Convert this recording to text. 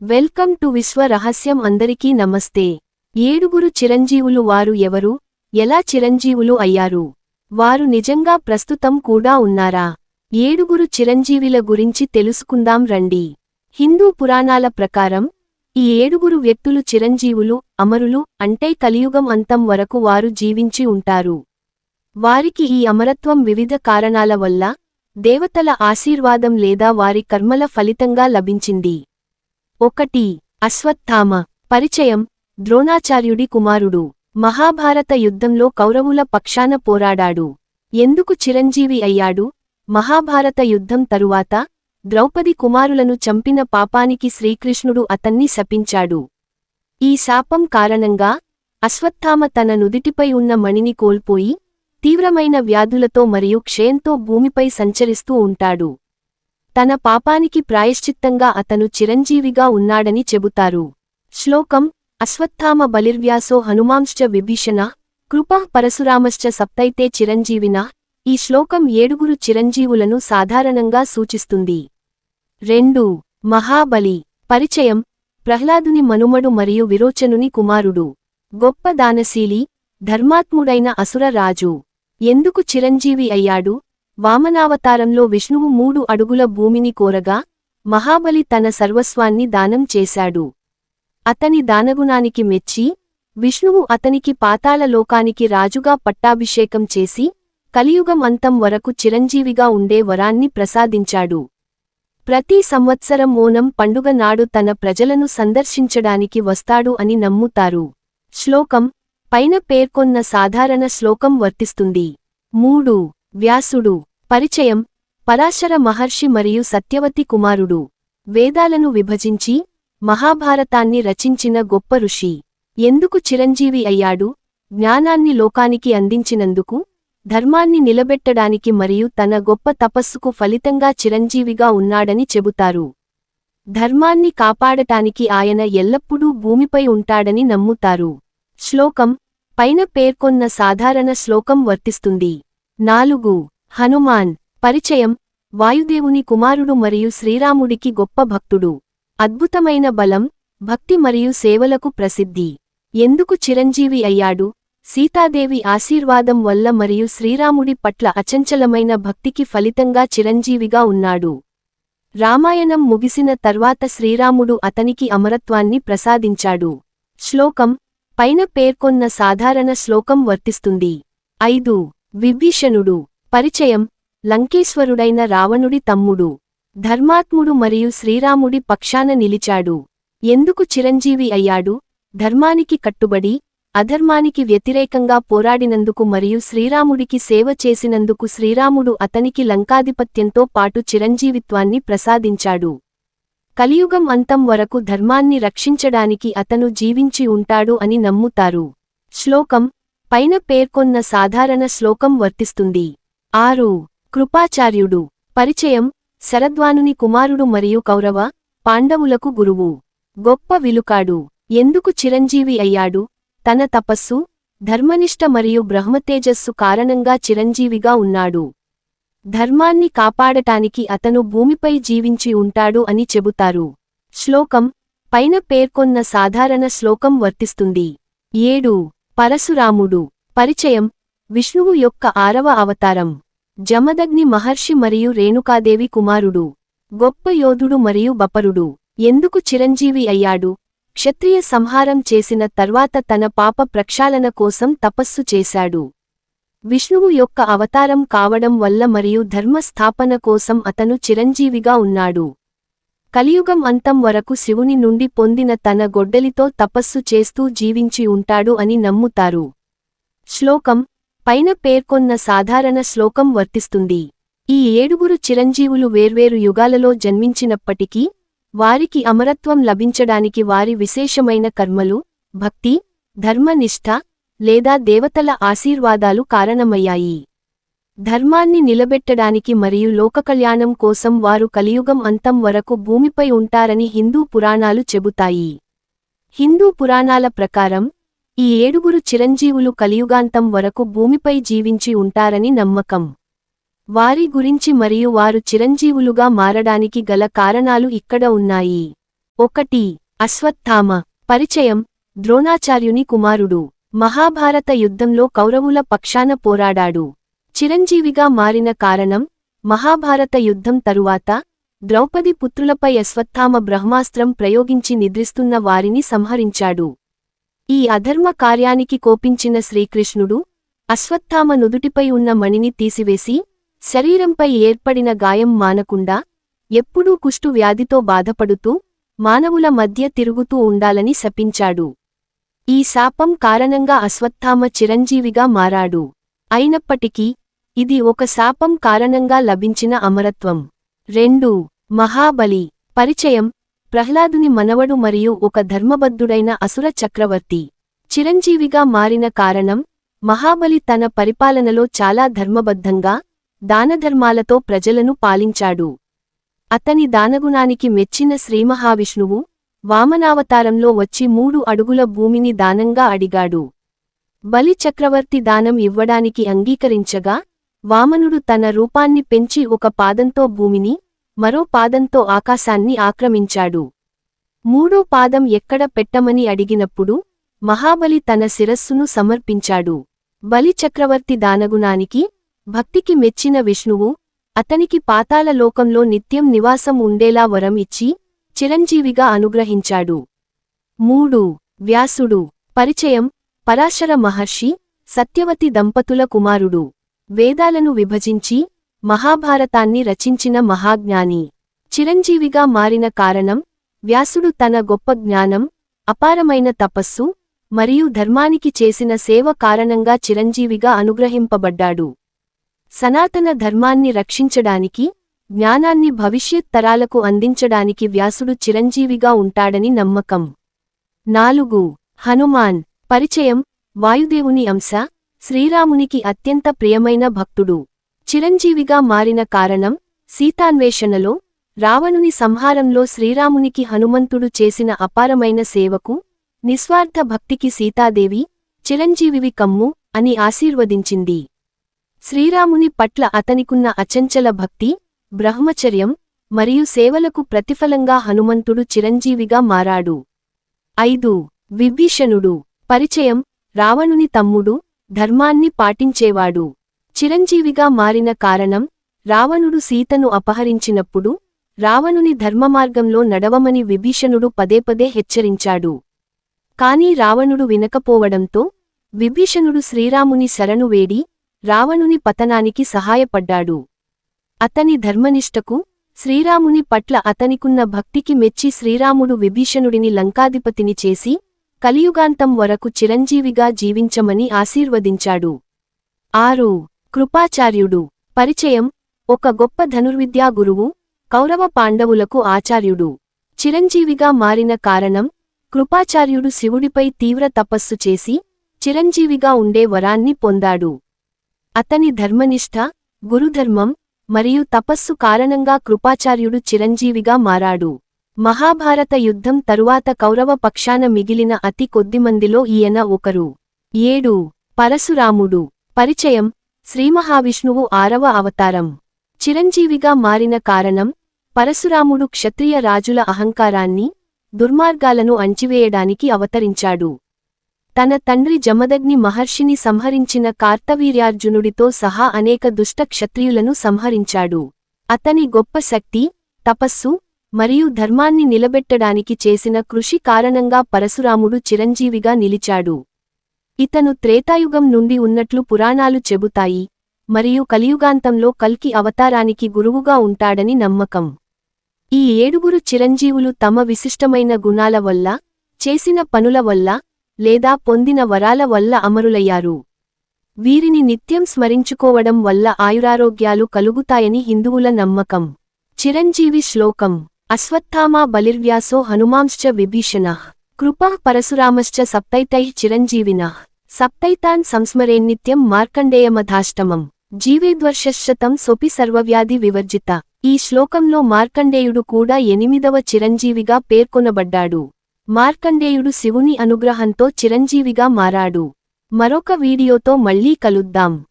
Welcome to విశ్వ రహస్యం అందరికీ నమస్తే. ఏడుగురు చిరంజీవులు వారు ఎవరు? ఎలా చిరంజీవులు అయ్యారు? వారు నిజంగా ప్రస్తుతం కూడా ఉన్నారా? ఏడుగురు చిరంజీవిల గురించి తెలుసుకుందాం రండి. హిందూ పురాణాల ప్రకారం ఈ ఏడుగురు వ్యక్తులు చిరంజీవులు అమరులు అంటే కలియుగం అంతం వరకు వారు జీవించి ఉంటారు. వారికి ఈ అమరత్వం వివిధ కారణాల వల్ల దేవతల ఆశీర్వాదం లేదా వారి కర్మల ఫలితంగా లభించింది. ఒకటి అశ్వత్థామ. పరిచయం ద్రోణాచార్యుడి కుమారుడు. మహాభారత యుద్ధంలో కౌరవుల పక్షాన పోరాడాడు. ఎందుకు చిరంజీవి అయ్యాడు? మహాభారత యుద్ధం తరువాత ద్రౌపది కుమారులను చంపిన పాపానికి శ్రీకృష్ణుడు అతన్ని శపించాడు. ఈ శాపం కారణంగా అశ్వత్థామ తన నుదిటిపై ఉన్న మణిని కోల్పోయి తీవ్రమైన వ్యాధులతో మరియు క్షయంతో భూమిపై సంచరిస్తూ ఉంటాడు. తన పాపానికి ప్రాయశ్చిత్తంగా అతను చిరంజీవిగా ఉన్నాడని చెబుతారు. శ్లోకం అశ్వత్థామ బలిర్వ్యాసో హనుమాంశ్చ విభీషణ కృపా పరశురామశ్చ సప్తైతే చిరంజీవిన ఈ శ్లోకం ఏడుగురు చిరంజీవులను సాధారణంగా సూచిస్తుంది. రెండు మహాబలి పరిచయం ప్రహ్లాదుని మనుమడు మరియు విరోచనుని కుమారుడు. గొప్ప దానశీలి ధర్మాత్ముడైన అసురరాజు ఎందుకు చిరంజీవి అయ్యాడు? వామనావతారంలో విష్ణువు మూడు అడుగుల భూమిని కోరగా మహాబలి తన సర్వస్వాన్ని దానం చేశాడు. అతని దానగుణానికి మెచ్చి విష్ణువు అతనికి పాతాళ లోకానికి రాజుగా పట్టాభిషేకం చేసి కలియుగం అంతం వరకు చిరంజీవిగా ఉండే వరాన్ని ప్రసాదించాడు. ప్రతి సంవత్సరం ఓనం పండుగ నాడు తన ప్రజలను సందర్శించడానికి వస్తాడు అని నమ్ముతారు. శ్లోకం పైన పేర్కొన్న సాధారణ శ్లోకం వర్తిస్తుంది. మూడు వ్యాసుడు పరిచయం పరాశర మహర్షి మరియు సత్యవతి కుమారుడు. వేదాలను విభజించి మహాభారతాన్ని రచించిన గొప్ప ఋషి. ఎందుకు చిరంజీవి అయ్యాడు? జ్ఞానాన్ని లోకానికి అందించినందుకు ధర్మాన్ని నిలబెట్టడానికి మరియు తన గొప్ప తపస్సుకు ఫలితంగా చిరంజీవిగా ఉన్నాడని చెబుతారు. ధర్మాన్ని కాపాడటానికి ఆయన ఎల్లప్పుడూ భూమిపై ఉంటాడని నమ్ముతారు. శ్లోకం పైన పేర్కొన్న సాధారణ శ్లోకం వర్తిస్తుంది. నాలుగు. హనుమాన్. పరిచయం. వాయుదేవుని కుమారుడు మరియు శ్రీరాముడికి గొప్ప భక్తుడు. అద్భుతమైన బలం భక్తి మరియు సేవలకు ప్రసిద్ధి. ఎందుకు చిరంజీవి అయ్యాడు? సీతాదేవి ఆశీర్వాదం వల్ల మరియు శ్రీరాముడి పట్ల అచంచలమైన భక్తికి ఫలితంగా చిరంజీవిగా ఉన్నాడు. రామాయణం ముగిసిన తర్వాత శ్రీరాముడు అతనికి అమరత్వాన్ని ప్రసాదించాడు. శ్లోకం. పైన పేర్కొన్న సాధారణ శ్లోకం వర్తిస్తుంది. ఐదు. విభీషణుడు పరిచయం లంకేశ్వరుడైన రావణుడి తమ్ముడు ధర్మాత్ముడు మరియు శ్రీరాముడి పక్షాన నిలిచాడు. ఎందుకు చిరంజీవి అయ్యాడు? ధర్మానికి కట్టుబడి అధర్మానికి వ్యతిరేకంగా పోరాడినందుకు మరియు శ్రీరాముడికి సేవ చేసినందుకు శ్రీరాముడు అతనికి లంకాధిపత్యంతో పాటు చిరంజీవిత్వాన్ని ప్రసాదించాడు. కలియుగం అంతం వరకు ధర్మాన్ని రక్షించడానికి అతను జీవించి ఉంటాడు అని నమ్ముతారు. శ్లోకం పైన పేర్కొన్న సాధారణ శ్లోకం వర్తిస్తుంది. ఆరు. కృపాచార్యుడు. పరిచయం. శరద్వానుని కుమారుడు మరియు కౌరవ పాండవులకు గురువు. గొప్ప విలుకాడు. ఎందుకు చిరంజీవి అయ్యాడు? తన తపస్సు ధర్మనిష్ట మరియు బ్రహ్మతేజస్సు కారణంగా చిరంజీవిగా ఉన్నాడు. ధర్మాన్ని కాపాడటానికి అతను భూమిపై జీవించి ఉంటాడు అని చెబుతారు. శ్లోకం. పైన పేర్కొన్న సాధారణ శ్లోకం వర్తిస్తుంది. ఏడు. పరశురాముడు. పరిచయం. విష్ణువు యొక్క ఆరవ అవతారం. జమదగ్ని మహర్షి మరియు రేణుకాదేవి కుమారుడు. గొప్ప యోధుడు మరియు బపరుడు. ఎందుకు చిరంజీవి అయ్యాడు? క్షత్రియ సంహారం చేసిన తర్వాత తన పాప ప్రక్షాళన కోసం తపస్సు చేశాడు. విష్ణువు యొక్క అవతారం కావడం వల్ల మరియు ధర్మ స్థాపన కోసం అతను చిరంజీవిగా ఉన్నాడు. కలియుగం అంతం వరకు శివుని నుండి పొందిన తన గొడ్డలితో తపస్సు చేస్తూ జీవించి ఉంటాడు అని నమ్ముతారు. శ్లోకం పైన పేర్కొన్న సాధారణ శ్లోకం వర్తిస్తుంది. ఈ ఏడుగురు చిరంజీవులు వేర్వేరు యుగాలలో జన్మించినప్పటికీ వారికి అమరత్వం లభించడానికి వారి విశేషమైన కర్మలు భక్తి ధర్మనిష్ఠ లేదా దేవతల ఆశీర్వాదాలు కారణమయ్యాయి. ధర్మాన్ని నిలబెట్టడానికి మరియు లోకకళ్యాణం కోసం వారు కలియుగం అంతం వరకు భూమిపై ఉంటారని హిందూ పురాణాలు చెబుతాయి. హిందూ పురాణాల ప్రకారం ఈ ఏడుగురు చిరంజీవులు కలియుగాంతం వరకు భూమిపై జీవించి ఉంటారని నమ్మకం. వారి గురించి మరియు వారు చిరంజీవులుగా మారడానికి గల కారణాలు ఇక్కడ ఉన్నాయి. ఒకటి అశ్వత్థామ. పరిచయం ద్రోణాచార్యుని కుమారుడు. మహాభారత యుద్ధంలో కౌరవుల పక్షాన పోరాడాడు. చిరంజీవిగా మారిన కారణం మహాభారత యుద్ధం తరువాత ద్రౌపది పుత్రులపై అశ్వత్థామ బ్రహ్మాస్త్రం ప్రయోగించి నిద్రిస్తున్న వారిని సంహరించాడు. ఈ అధర్మ కార్యానికి కోపించిన శ్రీకృష్ణుడు అశ్వత్థామ నుదుటిపై ఉన్న మణిని తీసివేసి శరీరంపై ఏర్పడిన గాయం మానకుండా ఎప్పుడూ కుష్టు వ్యాధితో బాధపడుతూ మానవుల మధ్య తిరుగుతూ ఉండాలని శపించాడు. ఈ శాపం కారణంగా అశ్వత్థామ చిరంజీవిగా మారాడు. అయినప్పటికీ ఇది ఒక శాపం కారణంగా లభించిన అమరత్వం. రెండు. మహాబలి. పరిచయం. ప్రహ్లాదుని మనవడు మరియు ఒక ధర్మబద్ధుడైన అసుర చక్రవర్తి. చిరంజీవిగా మారిన కారణం మహాబలి తన పరిపాలనలో చాలా ధర్మబద్ధంగా దానధర్మాలతో ప్రజలను పాలించాడు. అతని దానగుణానికి మెచ్చిన శ్రీమహావిష్ణువు వామనావతారంలో వచ్చి మూడు అడుగుల భూమిని దానంగా అడిగాడు. బలి చక్రవర్తి దానం ఇవ్వడానికి అంగీకరించగా వామనుడు తన రూపాన్ని పెంచి ఒక పాదంతో భూమిని మరో పాదంతో ఆకాశాన్ని ఆక్రమించాడు. మూడో పాదం ఎక్కడ పెట్టమని అడిగినప్పుడు మహాబలి తన శిరస్సును సమర్పించాడు. బలి చక్రవర్తి దానగుణానికి భక్తికి మెచ్చిన విష్ణువు అతనికి పాతాల లోకంలో నిత్యం నివాసం ఉండేలా వరం ఇచ్చి చిరంజీవిగా అనుగ్రహించాడు. మూడు వ్యాసుడు పరిచయం పరాశర మహర్షి సత్యవతి దంపతుల కుమారుడు. వేదాలను విభజించి మహాభారతాన్ని రచించిన మహాజ్ఞాని. చిరంజీవిగా మారిన కారణం వ్యాసుడు తన గొప్ప జ్ఞానం అపారమైన తపస్సు మరియు ధర్మానికి చేసిన సేవ కారణంగా చిరంజీవిగా అనుగ్రహింపబడ్డాడు. సనాతన ధర్మాన్ని రక్షించడానికి జ్ఞానాన్ని భవిష్యత్ తరాలకు అందించడానికి వ్యాసుడు చిరంజీవిగా ఉంటాడని నమ్మకం. నాలుగు. హనుమాన్. పరిచయం. వాయుదేవుని అంశ. శ్రీరామునికి అత్యంత ప్రియమైన భక్తుడు. చిరంజీవిగా మారిన కారణం సీతాన్వేషణలో రావణుని సంహారంలో శ్రీరామునికి హనుమంతుడు చేసిన అపారమైన సేవకు నిస్వార్థ భక్తికి సీతాదేవి చిరంజీవివి కమ్ము అని ఆశీర్వదించింది. శ్రీరాముని పట్ల అతనికున్న అచంచల భక్తి బ్రహ్మచర్యం మరియు సేవలకు ప్రతిఫలంగా హనుమంతుడు చిరంజీవిగా మారాడు. ఐదు. విభీషణుడు. పరిచయం రావణుని తమ్ముడు ధర్మాన్ని పాటించేవాడు. చిరంజీవిగా మారిన కారణం రావణుడు సీతను అపహరించినప్పుడు రావణుని ధర్మమార్గంలో నడవమని విభీషణుడు పదేపదే హెచ్చరించాడు. కాని రావణుడు వినకపోవడంతో విభీషణుడు శ్రీరాముని శరణు వేడి రావణుని పతనానికి సహాయపడ్డాడు. అతని ధర్మనిష్టకు శ్రీరాముని పట్ల అతనికున్న భక్తికి మెచ్చి శ్రీరాముడు విభీషణుడిని లంకాధిపతిని చేసి కలియుగాంతం వరకు చిరంజీవిగా జీవించమని ఆశీర్వదించాడు. ఆరు. కృపాచార్యుడు. పరిచయం. ఒక గొప్ప ధనుర్విద్యా గురువు కౌరవ పాండవులకు ఆచార్యుడు. చిరంజీవిగా మారిన కారణం కృపాచార్యుడు శివుడిపై తీవ్ర తపస్సు చేసి చిరంజీవిగా ఉండే వరాన్ని పొందాడు. అతని ధర్మనిష్ఠ గురుధర్మం మరియు తపస్సు కారణంగా కృపాచార్యుడు చిరంజీవిగా మారాడు. మహాభారత యుద్ధం తరువాత కౌరవ పక్షాన మిగిలిన అతి కొద్దిమందిలో ఈయన ఒకరు. ఏడు. పరశురాముడు. పరిచయం. శ్రీమహావిష్ణువు ఆరవ అవతారం. చిరంజీవిగా మారిన కారణం. పరశురాముడు క్షత్రియ రాజుల అహంకారాన్ని దుర్మార్గాలను అంచివేయడానికి అవతరించాడు. తన తండ్రి జమదగ్ని మహర్షిని సంహరించిన కార్తవీర్యార్జునుడితో సహా అనేక దుష్ట క్షత్రియులను సంహరించాడు. అతని గొప్ప శక్తి తపస్సు మరియు ధర్మాన్ని నిలబెట్టడానికి చేసిన కృషి కారణంగా పరశురాముడు చిరంజీవిగా నిలిచాడు. ఇతను త్రేతాయుగం నుండి ఉన్నట్లు పురాణాలు చెబుతాయి. మరియు కలియుగాంతంలో కల్కి అవతారానికి గురువుగా ఉంటాడని నమ్మకం. ఈ ఏడుగురు చిరంజీవులు తమ విశిష్టమైన గుణాల వల్ల చేసిన పనుల వల్ల లేదా పొందిన వరాల వల్ల అమరులయ్యారు. వీరిని నిత్యం స్మరించుకోవడం వల్ల ఆయురారోగ్యాలు కలుగుతాయని హిందువుల నమ్మకం. చిరంజీవి శ్లోకం అశ్వత్థామా బలిర్వ్యాసో హనుమాంశ్చ విభీషణః. కృపా పరశురామశ్చ సప్తైతై చిరంజీవినః. సప్తైతాన్ సంస్మరేన్నిత్యం మార్కండేయమధాష్టమం. జీవేద్వర్షశ్చతం సొపి సర్వవ్యాధి వివర్జిత. ఈ శ్లోకంలో మార్కండేయుడు కూడా ఎనిమిదవ చిరంజీవిగా పేర్కొనబడ్డాడు. మార్కండేయుడు శివుని అనుగ్రహంతో చిరంజీవిగా మారాడు. మరొక వీడియోతో మళ్ళీ కలుద్దాం.